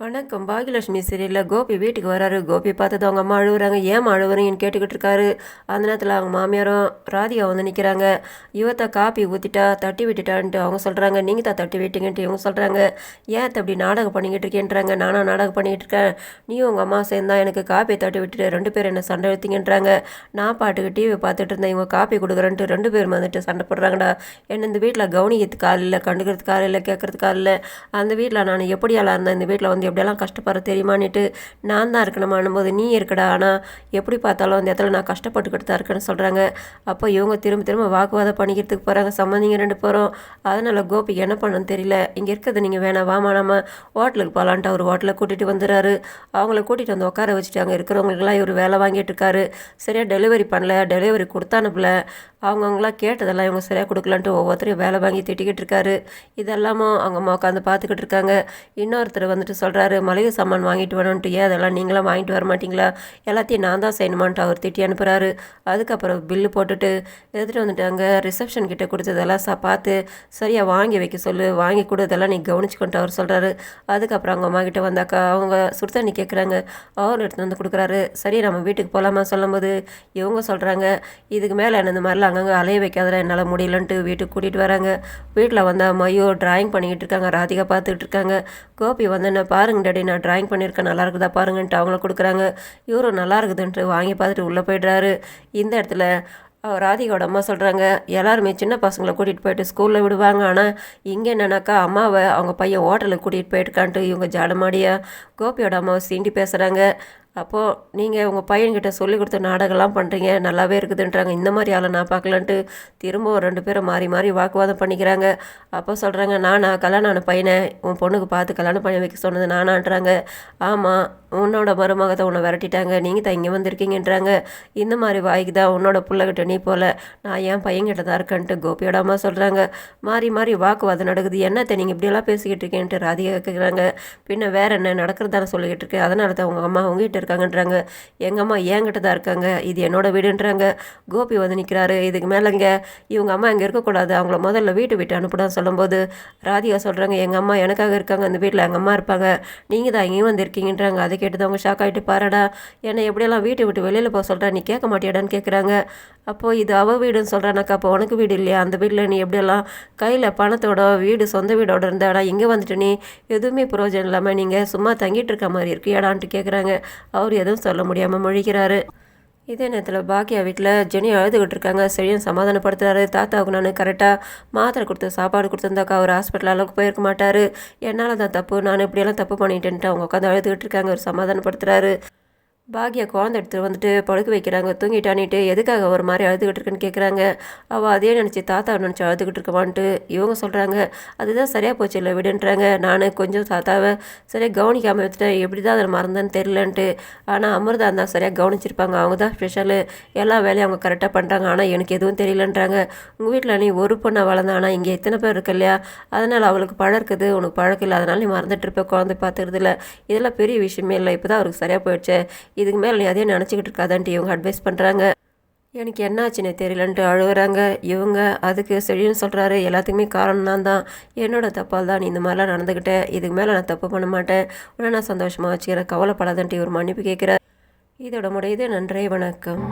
வணக்கம். பாகியலட்சுமி சீரியலில் கோபி வீட்டுக்கு வராரு. கோபி பார்த்தது அவங்க அம்மா அழுகுறாங்க ஏன் அழுவுறீங்கன்னு கேட்டுக்கிட்டு இருக்காரு. அந்த நேரத்தில் அவங்க மாமியாரும் ராதிகா வந்து நிற்கிறாங்க இவத்த காப்பி ஊற்றிட்டா தட்டி விட்டுட்டான்ட்டு அவங்க சொல்கிறாங்க நீங்கள் தான் தட்டி விட்டீங்கன்ட்டு இவங்க சொல்கிறாங்க ஏன் அப்படி நாடகம் பண்ணிக்கிட்டு இருக்கேன்றாங்க? நானும் நாடகம் பண்ணிக்கிட்டு இருக்கேன். நீயும் உங்கள் அம்மா சேர்ந்தா எனக்கு காப்பியை தட்டி விட்டுட்டு ரெண்டு பேரும் என்ன சண்டை எடுத்தீங்கன்றாங்க. நான் பாட்டுக்கு டிவி பார்த்துட்டு இருந்தேன். இவங்க காப்பி கொடுக்குறேன்ட்டு ரெண்டு பேரும் வந்துட்டு சண்டை போடுறாங்கடா. என்ன இந்த வீட்டில் கவனிக்கிறதுக்கு ஆள் இல்லை கண்டுக்கிறதுக்கு ஆள் இல்லை கேட்கறதுக்கு ஆள் இல்லை. அந்த வீட்டில் நான் எப்படியாலாம் இருந்தேன்? இந்த வீட்டில் வந்து எப்படியெல்லாம் கஷ்டப்படுற தெரியுமான்னுட்டு நான் தான் இருக்கணுமானும் போது நீ இருக்கடா. ஆனால் எப்படி பார்த்தாலும் அந்த இடத்துல நான் கஷ்டப்பட்டுக்கிட்டு தான் இருக்கேன்னு சொல்கிறாங்க அப்போ இவங்க திரும்ப திரும்ப வாக்குவாதம் பண்ணிக்கிறதுக்கு போகிறாங்க சம்மந்திங்க ரெண்டு பேரும். அதனால் கோபிக்கு என்ன பண்ணணும்னு தெரியல. இங்கே இருக்கிறது நீங்கள் வேணாம் வாமா நம்ம ஹோட்டலுக்கு போகலான்ட்டு அவர் ஹோட்டலில் கூட்டிகிட்டு வந்துடுறாரு அவங்கள கூட்டிகிட்டு வந்து உட்கார வச்சுட்டு அங்கே இருக்கிறவங்களுக்கெல்லாம் இவர் வேலை வாங்கிட்டு இருக்காரு. சரியாக டெலிவரி பண்ணல டெலிவரி கொடுத்தானுப்புல அவங்கவுங்களாம் கேட்டதெல்லாம் இவங்க சரியாக கொடுக்கலான்ட்டு ஒவ்வொருத்தரையும் வேலை வாங்கி திட்டிக்கிட்டு இருக்காரு. இதெல்லாமும் அவங்க அம்மா உட்காந்து பார்த்துக்கிட்டு இருக்காங்க. இன்னொருத்தர் வந்துட்டு சொல்கிறாரு மளிகை சாமான் வாங்கிட்டு வரணுன்ட்டு ஏன் அதெல்லாம் நீங்களாம் வாங்கிட்டு வர மாட்டீங்களா? எல்லாத்தையும் நான் தான் செய்யணுமான்ட்டு அவர் திட்டி அனுப்புகிறாரு அதுக்கப்புறம் பில்லு போட்டுட்டு எடுத்துகிட்டு வந்துட்டாங்க ரிசப்ஷன் கிட்டே கொடுத்ததெல்லாம் சா பார்த்து சரியாக வாங்கி வைக்க சொல்லு வாங்கி கொடுத்ததெல்லாம் நீ கவனிச்சுக்கொண்டு அவர் சொல்கிறாரு அதுக்கப்புறம் அவங்க அம்மா கிட்டே வந்தாக்கா அவங்க சுடுதண்ணி கேட்குறாங்க அவர் எடுத்து வந்து கொடுக்குறாரு. சரி நம்ம வீட்டுக்கு போகலாமா சொல்லும்போது இவங்க சொல்கிறாங்க இதுக்கு மேலே என்ன இந்த மாதிரிலாம் அங்கங்கே அலைய வைக்காதல என்னால் முடியலன்ட்டு வீட்டுக்கு கூட்டிகிட்டு வராங்க. வீட்டில் வந்தால் மையோ டிராயிங் பண்ணிக்கிட்டு இருக்காங்க. ராதிகா பார்த்துக்கிட்டு இருக்காங்க. கோபி வந்து என்ன பாருங்க டாடி நான் டிராயிங் பண்ணியிருக்கேன். நல்லா இருக்குதா பாருங்கன்ட்டு அவங்கள கொடுக்குறாங்க. இவரும் நல்லா இருக்குதுன்ட்டு வாங்கி பார்த்துட்டு உள்ளே போய்ட்றாரு. இந்த இடத்துல ராதிகாவோட அம்மா சொல்கிறாங்க எல்லாருமே சின்ன பசங்களை கூட்டிகிட்டு போயிட்டு ஸ்கூலில் விடுவாங்க. ஆனால் இங்கே என்னன்னாக்கா அம்மாவை அவங்க பையன் ஹோட்டலுக்கு கூட்டிகிட்டு போயிட்டுருக்கான்ட்டு இவங்க ஜாடமாடியா? கோபியோட அம்மாவை சீண்டி பேசுகிறாங்க அப்போது நீங்கள் உங்கள் பையன்கிட்ட சொல்லி கொடுத்த நாடகம்லாம் பண்ணுறீங்க நல்லாவே இருக்குதுன்றாங்க. இந்த மாதிரி ஆளை நான் பார்க்கலான்ட்டு திரும்ப ஒரு ரெண்டு பேரும் மாறி மாறி வாக்குவாதம் பண்ணிக்கிறாங்க. அப்போ சொல்கிறாங்க நானா கல்யாணம் ஆன பையனை உன் பொண்ணுக்கு பார்த்து கல்யாணம் பண்ணி வைக்க சொன்னது நானான்றாங்க. ஆமாம் உன்னோட மருமகத்தை உன்னை விரட்டிட்டாங்க. நீங்கள் தான் இங்கே வந்திருக்கீங்கன்றாங்க. இந்த மாதிரி வாய்க்கு தான் உன்னோட பிள்ளைகிட்ட நீ போல. நான் ஏன் பையன்கிட்ட தான் இருக்கேன்ட்டு கோபியோட அம்மா சொல்கிறாங்க மாறி மாறி வாக்குவாதம் நடக்குது. என்னத்தை நீங்கள் இப்படியெல்லாம் பேசிக்கிட்டு இருக்கேன்ட்டு ராதிகா கேட்குறாங்க பின்ன வேற என்ன நடக்கிறதான சொல்லிக்கிட்டு இருக்கேன் அதனால தான் உங்கள் அம்மா உங்ககிட்ட இருக்காங்கன்றாங்க. எங்கள் அம்மா என்கிட்ட தான் இருக்காங்க. இது என்னோட வீடுன்றாங்க. கோபி வந்து நிற்கிறாரு இதுக்கு மேலேங்க இவங்க அம்மா இங்கே இருக்கக்கூடாது. அவங்கள முதல்ல வீட்டு விட்டு அனுப்பிடான்னு சொல்லும்போது ராதிகா சொல்கிறாங்க எங்கள் அம்மா எனக்காக இருக்காங்க. அந்த வீட்டில் எங்கள் அம்மா இருப்பாங்க. நீங்கள் தான் இங்கேயும் வந்திருக்கீங்கன்றாங்க. அதை கேட்டு தான் அவங்க ஷாக் ஆகிட்டு பாருடா. என்னை எப்படியெல்லாம் வீட்டை விட்டு வெளியில் போக சொல்கிறா நீ கேட்க மாட்டியாடான்னு கேட்குறாங்க அப்போது இது அவள் வீடுன்னு சொல்கிறானாக்கா அப்போ உனக்கு வீடு இல்லையா? அந்த வீட்டில் நீ எப்படியெல்லாம் கையில் பணத்தோட வீடு சொந்த வீடோட இருந்தாடா இங்கே வந்துட்டு நீ எதுவுமே பிரயோஜனம் இல்லாமல் நீங்கள் சும்மா தங்கிட்டு இருக்க மாதிரி இருக்கியாடான்ட்டு கேட்குறாங்க அவர் எதுவும் சொல்ல முடியாமல் முழிக்கிறாரு. இதே நேரத்தில் பாக்கியா வீட்டில் ஜெனி அழுதுகிட்டு இருக்காங்க. சரியும் சமாதானப்படுத்துறாரு. தாத்தாவுக்கு நான் கரெக்டாக மாத்திரை கொடுத்து சாப்பாடு கொடுத்துருந்தாக்கா அவர் ஹாஸ்பிட்டல் அளவுக்கு போயிருக்க மாட்டார். என்னால் தான் தப்பு? நான் இப்படியெல்லாம் தப்பு பண்ணிட்டேன்ட்டு அவங்க உட்காந்து அழுதுகிட்டு இருக்காங்க. அவர் சமாதானப்படுத்துறாரு. பாக்யா குழந்தை எடுத்து வந்துட்டு படுக்க வைக்கிறாங்க. தூங்கிட்டானிட்டு எதுக்காக ஒரு மாதிரி அழுதுகிட்டு இருக்குன்னு கேட்குறாங்க அவள் அதே நினச்சி தாத்தா நினச்சி அழுதுகிட்டு இருக்கவான்ட்டு இவங்க சொல்கிறாங்க அதுதான் சரியாக போச்சு இல்லை விடுன்றாங்க. நான் கொஞ்சம் தாத்தாவை சரியாக கவனிக்காமல் வச்சுட்டேன் எப்படி தான் அதை மறந்தேன்னு தெரிலன்ட்டு ஆனால் அமிர்தா இருந்தால் சரியாக கவனிச்சிருப்பாங்க. அவங்க தான் ஸ்பெஷலு எல்லா வேலையும் அவங்க கரெக்டாக பண்ணுறாங்க ஆனால் எனக்கு எதுவும் தெரியலன்றாங்க. உங்கள் வீட்டில் நீ ஒரு பொண்ணை வளர்ந்த ஆனால் இங்கே எத்தனை பேர் இருக்கு இல்லையா? அதனால் அவளுக்கு பழம் இருக்குது. உனக்கு பழக்கம் இல்லை. அதனால் நீ மறந்துட்டு இருப்ப. குழந்தை பார்த்துக்கிறது இல்லை இதெல்லாம் பெரிய விஷயமே இல்லை. இப்போ தான் அவருக்கு சரியாக போயிடுச்சு. இதுக்கு மேலே நீ அதே நினச்சிக்கிட்டு இருக்காதான்ட்டு இவங்க அட்வைஸ் பண்ணுறாங்க எனக்கு என்னாச்சுன்னு தெரியலன்ட்டு அழுகுறாங்க. இவங்க அதுக்கு சரின்னு சொல்கிறாரு எல்லாத்துக்குமே காரணம் நான் தான். என்னோட தப்பால் தான் நீ இந்த மாதிரிலாம் நடந்துக்கிட்டேன் இதுக்கு மேலே நான் தப்பு பண்ண மாட்டேன். உடனே நான் சந்தோஷமாக வச்சுக்கிறேன். கவலைப்படாதன்ட்டு இவர் மன்னிப்பு கேட்குறார். இதோட முடியுது. நன்றி. வணக்கம்.